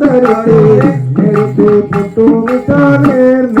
தரித்து நிறுத்தி புட்டு மிட்டார் நேர் நேர்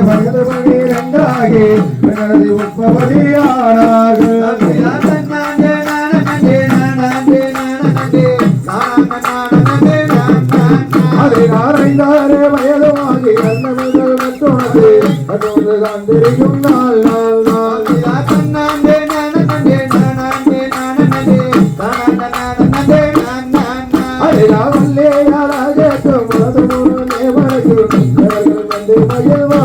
வள்ளியற்கு வயது பனிரெண்டாகி பிறகு உற்பவதியானாக. அதை நாரைந்தாரே வயதுமாகி அன்னமிகள் மற்றொனது அதோடு தான் தெரியும் நாள் நாள் நாள். அதை நாவல்லே யாராக முரது முரு நேவரையும் வந்து மகிழ்வ